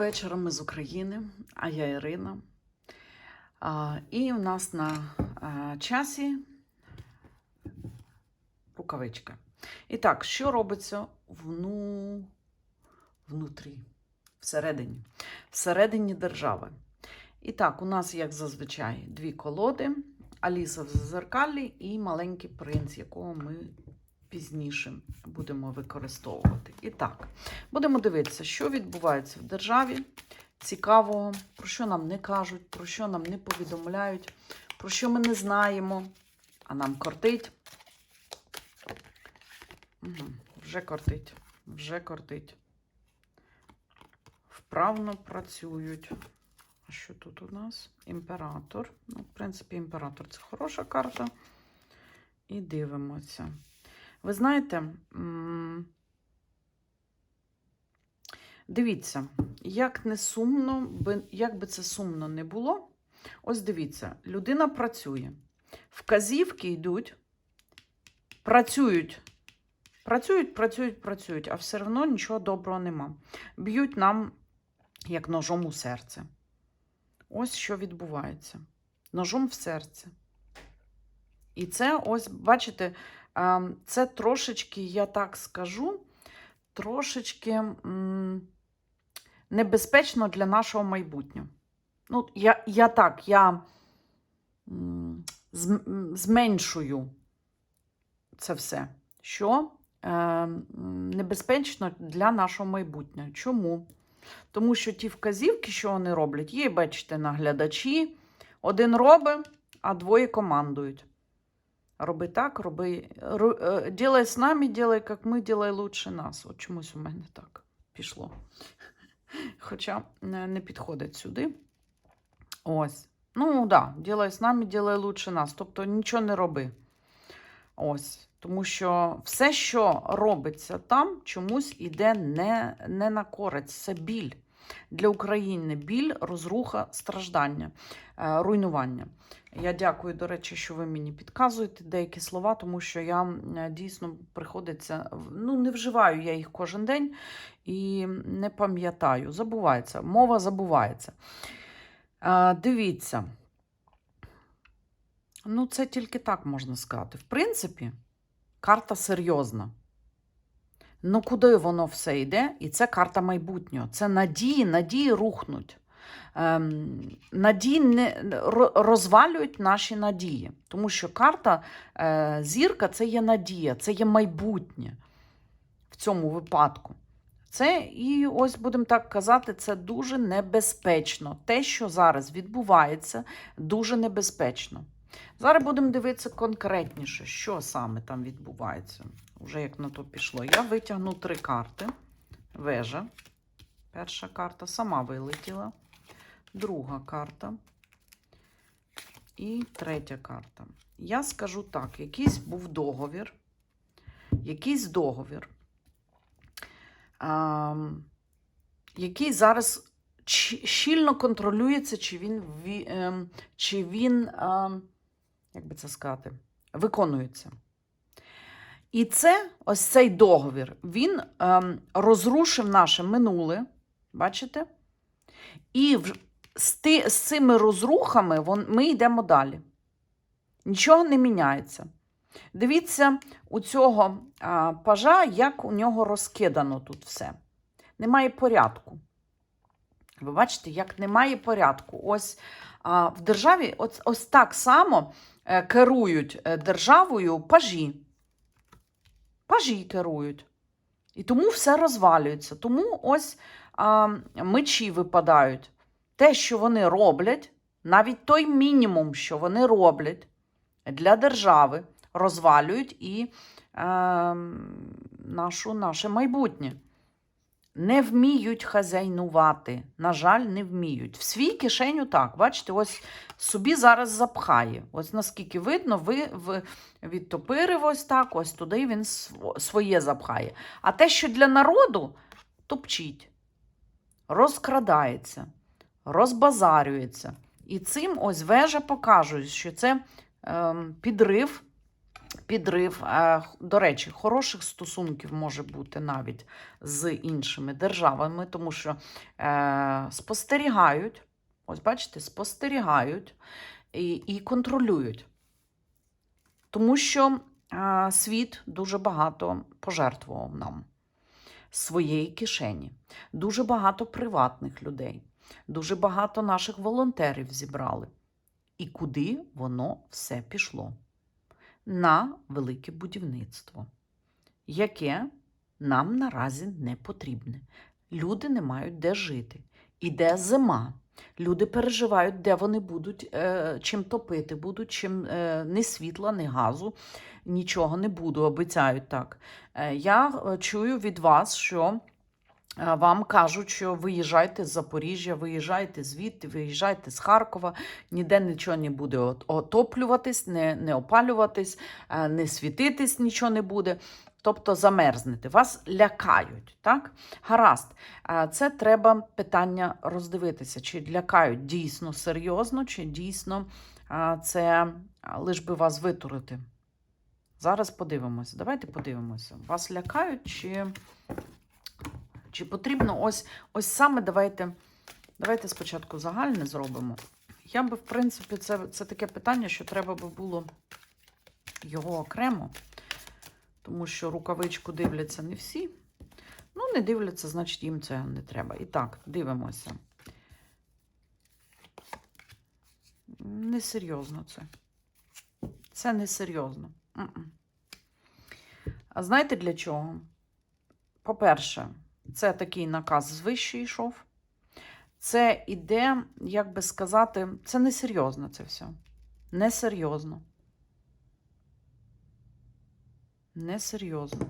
вечора ми з України, а я Ірина. І у нас на часі рукавичка. І так, що робиться вну... внутрі, всередині, всередині держави. І так, у нас, як зазвичай, дві колоди: Аліса в зазеркалі і маленький принц, якого ми пізніше будемо використовувати. І так, будемо дивитися, що відбувається в державі цікавого, про що нам не кажуть, про що нам не повідомляють, про що ми не знаємо, а нам кортить. Угу, вже кортить, вже кортить. Вправно працюють. А що тут у нас? Імператор. Ну, в принципі, імператор це хороша карта. І дивимося. Ви знаєте, дивіться, як не сумно, як би це сумно не було, ось дивіться, людина працює. Вказівки йдуть, працюють, працюють, працюють, працюють, а все одно нічого доброго нема. Б'ють нам як ножом у серце. Ось що відбувається. Ножом в серце. І це ось, бачите, Це трошечки, я так скажу, трошечки небезпечно для нашого майбутнього. Ну, я, я так, я зменшую це все. Що е, небезпечно для нашого майбутнього. Чому? Тому що ті вказівки, що вони роблять, є, бачите, наглядачі. Один робить, а двоє командують. Роби так, роби. е, Ділай з нами, ділай, як ми, ділай лучше нас. От чомусь у мене так пішло. Хоча не не підходить сюди. Ось. Ну, да, ділай з нами, ділай лучше нас. Тобто нічого не роби. Ось. Тому що все, що робиться там, чомусь іде не, не на користь. Це біль для України. Біль, розруха, страждання, е, руйнування. Я дякую, до речі, що ви мені підказуєте деякі слова, тому що я е, дійсно приходиться, ну, не вживаю я їх кожен день і не пам'ятаю. Забувається, мова забувається. Дивіться. Ну, це тільки так можна сказати. В принципі, карта серйозна. Ну, куди воно все йде? І це карта майбутнього. Це надії, надії рухнуть. Ем, надії не, розвалюють наші надії. Тому що карта е, зірка це є надія, це є майбутнє в цьому випадку. Це і ось будемо так казати, це дуже небезпечно. Те, що зараз відбувається, дуже небезпечно. Зараз будемо дивитися конкретніше, що саме там відбувається. Уже як на то пішло. Я витягну три карти. Вежа. Перша карта сама вилетіла. Друга карта. І третя карта. Я скажу так: якийсь був договір. Якийсь договір, а, який зараз щільно контролюється, чи він, ем, чи він а, як би це сказати, виконується. І це ось цей договір, він ем, розрушив наше минуле, бачите? І в, з, ти, з цими розрухами вон, ми йдемо далі. Нічого не міняється. Дивіться, у цього а, пажа, як у нього розкидано тут все. Немає порядку. Ви бачите, як немає порядку. Ось а, в державі ось, ось так само е, керують е, державою пажі. Пажі керують. І тому все розвалюється. Тому ось а, мечі випадають. Те, що вони роблять, навіть той мінімум, що вони роблять для держави, розвалюють і е, нашу, наше майбутнє. Не вміють хазяйнувати. На жаль, не вміють. В свій кишеню так. Бачите, ось собі зараз запхає. Ось наскільки видно, ви, ви відтопирив ось так, ось туди він своє запхає. А те, що для народу, топчіть, розкрадається, розбазарюється. І цим ось вежа показує, що це ем, підрив підрив. До речі, хороших стосунків може бути навіть з іншими державами, тому що е, спостерігають, ось бачите, спостерігають і, і контролюють. Тому що світ дуже багато пожертвував нам своєї кишені, дуже багато приватних людей, дуже багато наших волонтерів зібрали. І куди воно все пішло? На велике будівництво, яке нам наразі не потрібне. Люди не мають де жити. Іде зима. Люди переживають, де вони будуть, е, чим топити будуть, чим е, ні світла, ні газу, нічого не буду, обіцяють так. Е, я чую від вас, що вам кажуть, що виїжджайте з Запоріжжя, виїжджайте звідти, виїжджайте з Харкова, ніде нічого не буде отоплюватись, не, не опалюватись, е, не світитись, нічого не буде. Тобто замерзнете, вас лякають, так? Гаразд, Е, це треба питання роздивитися, чи лякають дійсно серйозно, чи дійсно е, це е, лиш би вас витурити. Зараз подивимося. Давайте подивимося. Вас лякають, чи, чи потрібно ось, ось саме давайте, давайте спочатку загальне зробимо. Я би, в принципі, це, це таке питання, що треба би було його окремо, тому що рукавичку дивляться не всі. Ну, не дивляться, значить, їм це не треба. І так, дивимося. Несерйозно це. Це несерйозно. А знаєте для чого? По-перше, це такий наказ звище йшов. Це іде, як би сказати, це несерйозно це все. Несерйозно. Несерйозно.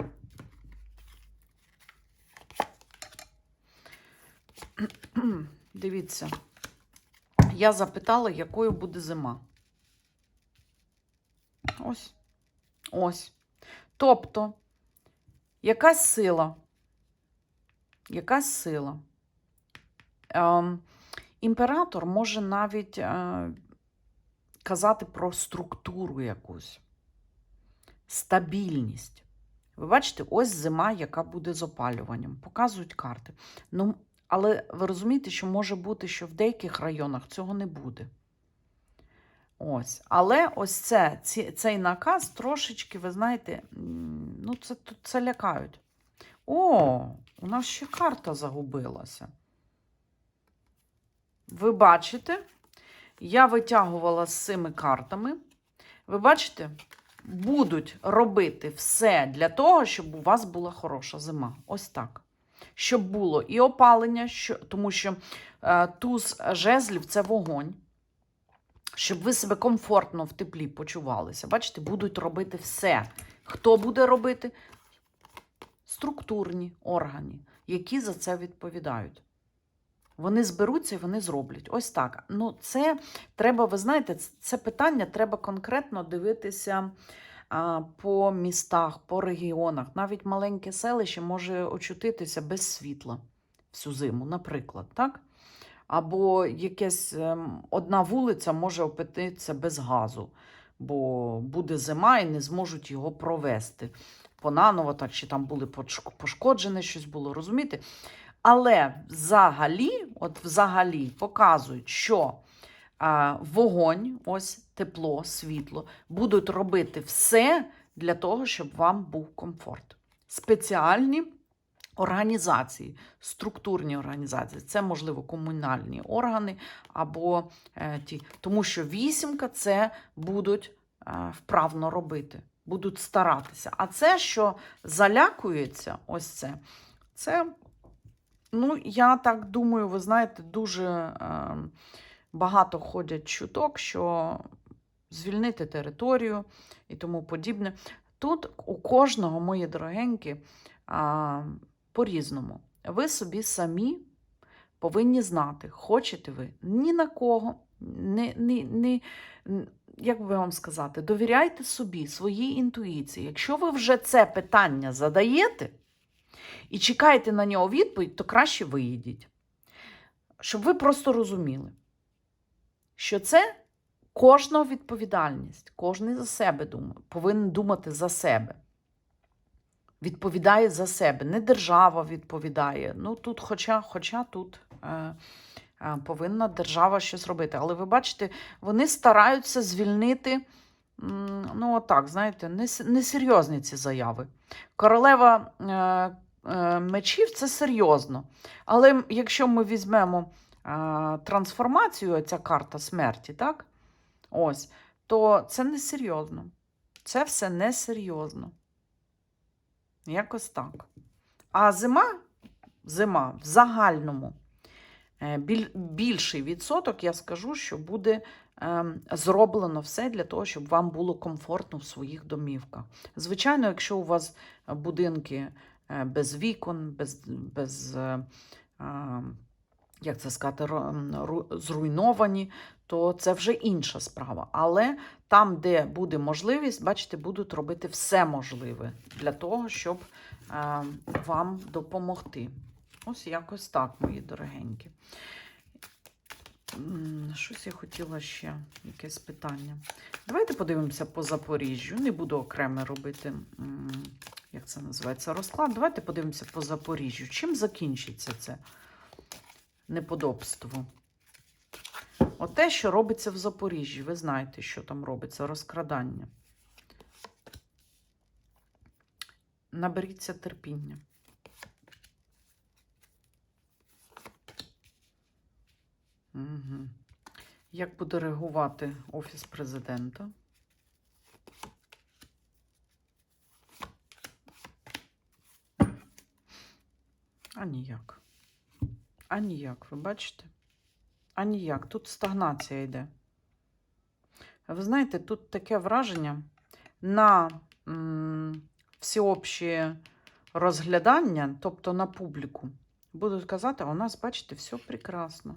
Дивіться, я запитала, якою буде зима. Ось. Ось. Тобто, якась сила, якась сила. Ем, імператор може навіть е, казати про структуру якусь, стабільність. Ви бачите, ось зима, яка буде з опалюванням. Показують карти. Ну, але ви розумієте, що може бути, що в деяких районах цього не буде. Ось. Але ось це, цей наказ трошечки, ви знаєте, ну це, це лякають. О, у нас ще карта загубилася. Ви бачите, я витягувала з цими картами. Ви бачите, будуть робити все для того, щоб у вас була хороша зима. Ось так. Щоб було і опалення, що, тому що е, туз жезлів це вогонь. Щоб ви себе комфортно в теплі почувалися. Бачите, будуть робити все. Хто буде робити? Структурні органи, які за це відповідають. Вони зберуться і вони зроблять. Ось так. Ну, це треба, ви знаєте, це питання треба конкретно дивитися по містах, по регіонах. Навіть маленьке селище може очутитися без світла всю зиму, наприклад, так? Або якась ем, одна вулиця може опинитися без газу, бо буде зима і не зможуть його провести. Понаново, так чи там були пошкоджене щось було, розумієте? Але взагалі, от взагалі показують, що а, вогонь, ось тепло, світло, будуть робити все для того, щоб вам був комфорт. Спеціальні організації, структурні організації, це, можливо, комунальні органи або е, ті. Тому що вісімка це будуть е, вправно робити, будуть старатися. А це, що залякується, ось це, це, ну, я так думаю, ви знаєте, дуже е, багато ходять чуток, що звільнити територію і тому подібне. Тут у кожного, мої дорогенькі, а, по-різному. Ви собі самі повинні знати, хочете ви ні на кого, не, не, не, н- як би вам сказати, довіряйте собі, своїй інтуїції. Якщо ви вже це питання задаєте і чекаєте на нього відповідь, то краще виїдіть. Щоб ви просто розуміли, що це кожного відповідальність, кожен за себе думає, повинен думати за себе. Відповідає за себе. Не держава відповідає. Ну тут, хоча, хоча тут е, повинна держава щось робити. Але ви бачите, вони стараються звільнити. Ну, отак, знаєте, несерйозні ці заяви. Королева е, е, мечів це серйозно. Але якщо ми візьмемо е, трансформацію, ця карта смерті, так? Ось, то це несерйозно. Це все несерйозно. Якось так. А зима, зима в загальному е, більший відсоток, я скажу, що буде ем, зроблено все для того, щоб вам було комфортно в своїх домівках. Звичайно, якщо у вас будинки е, без вікон, без, без е, е, як це сказати, зруйновані, то це вже інша справа. Але там, де буде можливість, бачите, будуть робити все можливе для того, щоб е, вам допомогти. Ось якось так, мої дорогенькі. Щось я хотіла ще, якесь питання. Давайте подивимося по Запоріжжю. Не буду окремо робити, як це називається, розклад. Давайте подивимося по Запоріжжю. Чим закінчиться це неподобство? Оте, що робиться в Запоріжжі, ви знаєте, що там робиться, розкрадання. Наберіться терпіння. Угу. Як буде реагувати Офіс президента? А ніяк. А ніяк, ви бачите? А ніяк. Тут стагнація йде. Ви знаєте, тут таке враження на м, всеобще розглядання, тобто на публіку, будуть казати, у нас, бачите, все прекрасно.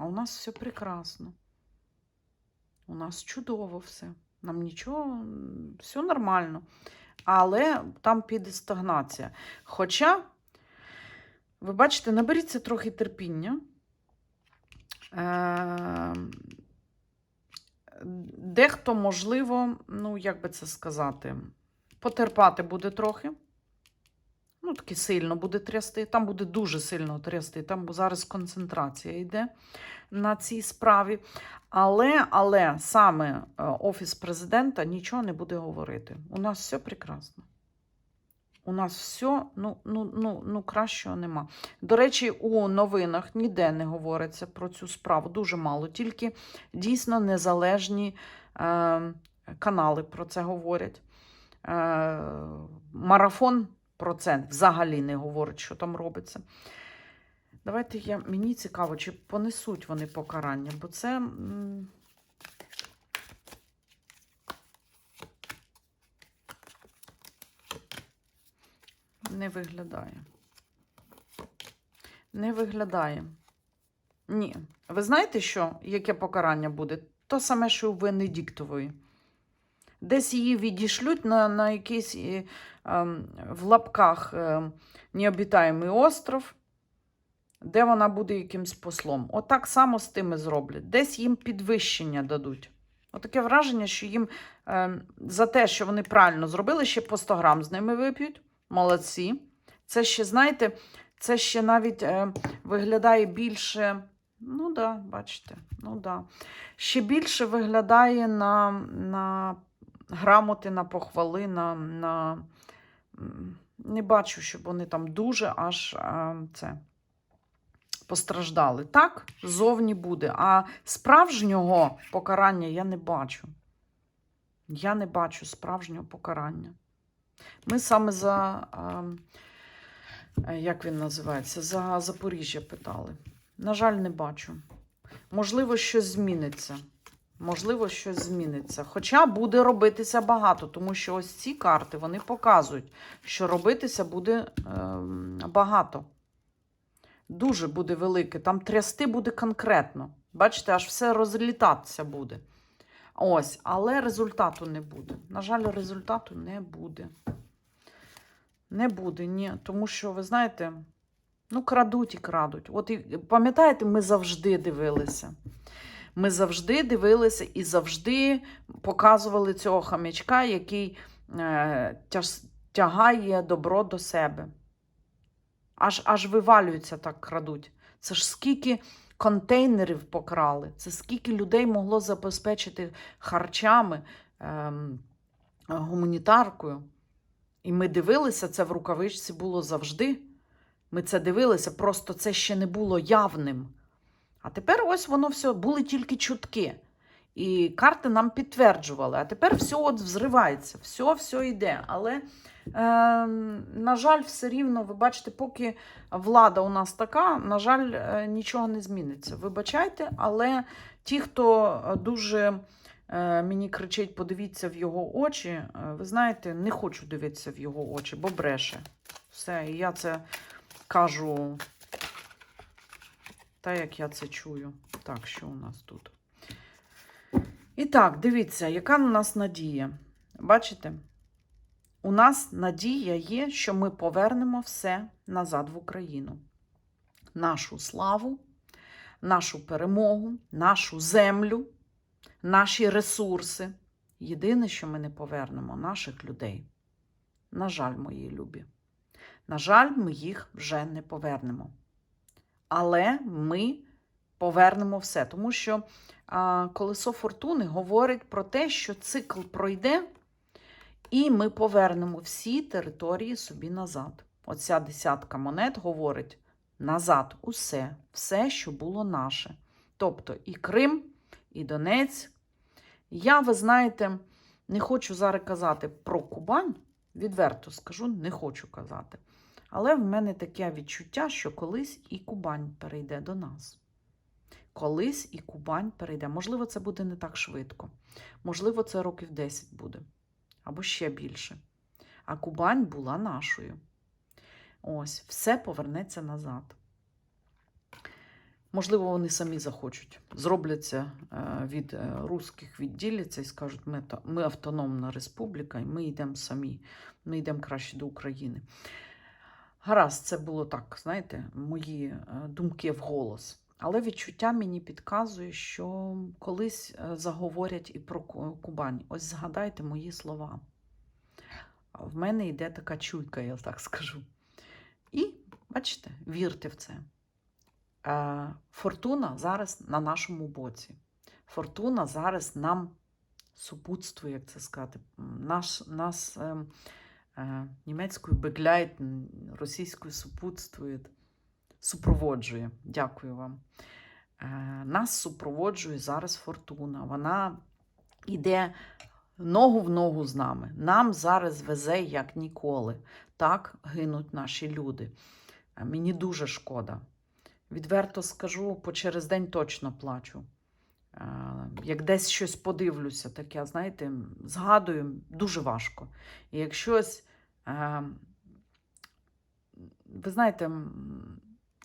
А у нас все прекрасно. У нас чудово все. Нам нічого, все нормально. Але там піде стагнація. Хоча, ви бачите, наберіться трохи терпіння. Е, Дехто, можливо, ну, як би це сказати, потерпати буде трохи. Ну, таки сильно буде трясти. Там буде дуже сильно трясти. Там зараз концентрація йде на цій справі. Але, але саме е, Офіс президента нічого не буде говорити. У нас все прекрасно. У нас все, ну, ну, ну, ну кращого нема. До речі, у новинах ніде не говориться про цю справу. Дуже мало. Тільки дійсно незалежні е, канали про це говорять. Е, марафон про це взагалі не говорить, що там робиться. Давайте я, мені цікаво, чи понесуть вони покарання, бо це. Не виглядає. Не виглядає. Ні. Ви знаєте, що, яке покарання буде? То саме, що у Венедіктової. Десь її відішлють на, на якийсь ем, в лапках е, необітаємий остров, де вона буде якимсь послом. Отак само з тими зроблять. Десь їм підвищення дадуть. Отаке враження, що їм е, за те, що вони правильно зробили, ще по 100 грам з ними вип'ють. Молодці. Це ще, знаєте, це ще навіть е, виглядає більше. Ну да, бачите, ну да. Ще більше виглядає на, на грамоти, на похвали, на, на... не бачу, щоб вони там дуже аж це постраждали. Так, зовні буде. А справжнього покарання я не бачу. Я не бачу справжнього покарання. Ми саме за, як він називається, за Запоріжжя питали. На жаль, не бачу. Можливо, щось зміниться. Можливо, щось зміниться. Хоча буде робитися багато, тому що ось ці карти вони показують, що робитися буде ем, багато. Дуже буде велике. Там трясти буде конкретно. Бачите, аж все розлітатися буде. Ось, але результату не буде. На жаль, результату не буде. Не буде, ні. Тому що, ви знаєте, ну, крадуть і крадуть. От і пам'ятаєте, ми завжди дивилися. Ми завжди дивилися і завжди показували цього хам'ячка, який е, тягає добро до себе. Аж, аж вивалюються так крадуть. Це ж скільки контейнерів покрали, це скільки людей могло забезпечити харчами, ем, гуманітаркою. І ми дивилися, це в рукавичці було завжди. Ми це дивилися, просто це ще не було явним. А тепер ось воно все, були тільки чутки. І карти нам підтверджували. А тепер все от взривається, все, все йде. Але, е, на жаль, все рівно, ви бачите, поки влада у нас така, на жаль, е, нічого не зміниться. Вибачайте, але ті, хто дуже е, мені кричить, подивіться в його очі, е, ви знаєте, не хочу дивитися в його очі, бо бреше. Все, і я це кажу. Та як я це чую. Так, що у нас тут? І так, дивіться, яка у нас надія. Бачите? У нас надія є, що ми повернемо все назад в Україну. Нашу славу, нашу перемогу, нашу землю, наші ресурси. Єдине, що ми не повернемо наших людей. На жаль, мої любі. На жаль, ми їх вже не повернемо. Але ми повернемо все. Тому що колесо фортуни говорить про те, що цикл пройде, і ми повернемо всі території собі назад. Оця десятка монет говорить назад усе, все, що було наше. Тобто і Крим, і Донець. Я, ви знаєте, не хочу зараз казати про Кубань, відверто скажу, не хочу казати. Але в мене таке відчуття, що колись і Кубань перейде до нас. Колись і Кубань перейде. Можливо, це буде не так швидко. Можливо, це років 10 буде. Або ще більше. А Кубань була нашою. Ось, все повернеться назад. Можливо, вони самі захочуть. Зробляться е, від е, русських, відділяться і скажуть, ми, ми автономна республіка, і ми йдемо самі. Ми йдемо краще до України. Гаразд, це було так, знаєте, мої е, думки вголос. Але відчуття мені підказує, що колись е, заговорять і про Кубань. Ось згадайте мої слова. В мене йде така чуйка, я так скажу. І, бачите, вірте в це. Е, Фортуна зараз на нашому боці. Фортуна зараз нам супутствує, як це сказати. Наш, нас ем, німецькою бегляйт, російською супутствує, супроводжує. Дякую вам. Е, нас супроводжує зараз фортуна. Вона йде ногу в ногу з нами. Нам зараз везе як ніколи. Так гинуть наші люди. Е, Мені дуже шкода. Відверто скажу, по через день точно плачу. Е, Як десь щось подивлюся, таке, знаєте, згадую, дуже важко. І як щось, е, ви знаєте,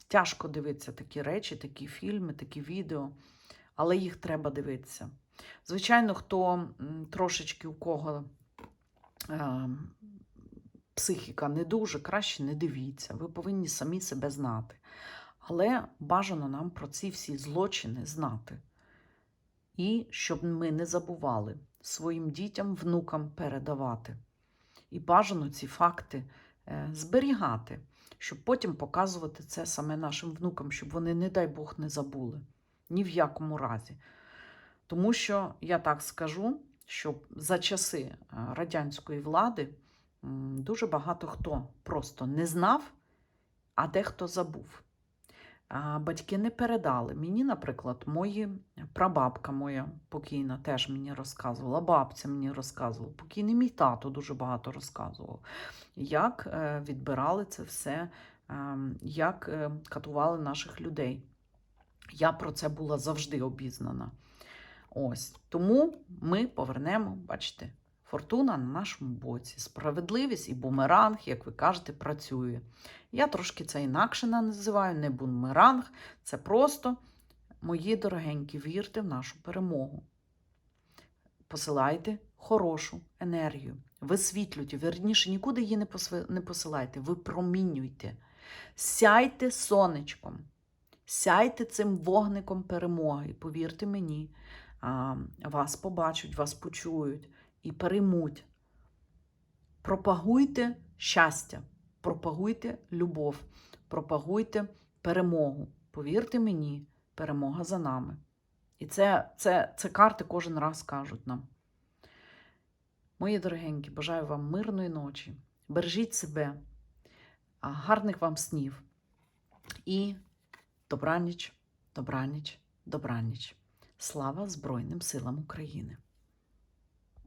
тяжко дивитися такі речі, такі фільми, такі відео, але їх треба дивитися. Звичайно, хто трошечки у кого е, психіка не дуже, краще не дивіться. Ви повинні самі себе знати. Але бажано нам про ці всі злочини знати. І щоб ми не забували своїм дітям, внукам передавати. І бажано ці факти е, зберігати, щоб потім показувати це саме нашим внукам, щоб вони, не дай Бог, не забули. Ні в якому разі. Тому що я так скажу, що за часи е, радянської влади дуже багато хто просто не знав, а дехто забув. Батьки не передали. Мені, наприклад, мої прабабка моя покійна теж мені розказувала, бабця мені розказувала, покійний мій тато дуже багато розказував, як е, відбирали це все, е, як е, катували наших людей. Я про це була завжди обізнана. Ось тому ми повернемо, бачите, фортуна на нашому боці. Справедливість і бумеранг, як ви кажете, працює. Я трошки це інакше називаю, не бумеранг. Це просто, мої дорогенькі, вірте в нашу перемогу. Посилайте хорошу енергію. Висвітлюйте, верніше, нікуди її не посилайте, ви промінюйте. Сяйте сонечком. Сяйте цим вогником перемоги. Повірте мені, вас побачать, вас почують і переймуть. Пропагуйте щастя, пропагуйте любов, пропагуйте перемогу. Повірте мені, перемога за нами. І це, це, це карти кожен раз кажуть нам. Мої дорогенькі, бажаю вам мирної ночі. Бережіть себе, гарних вам снів. І добраніч, добраніч, добраніч. Слава Збройним силам України!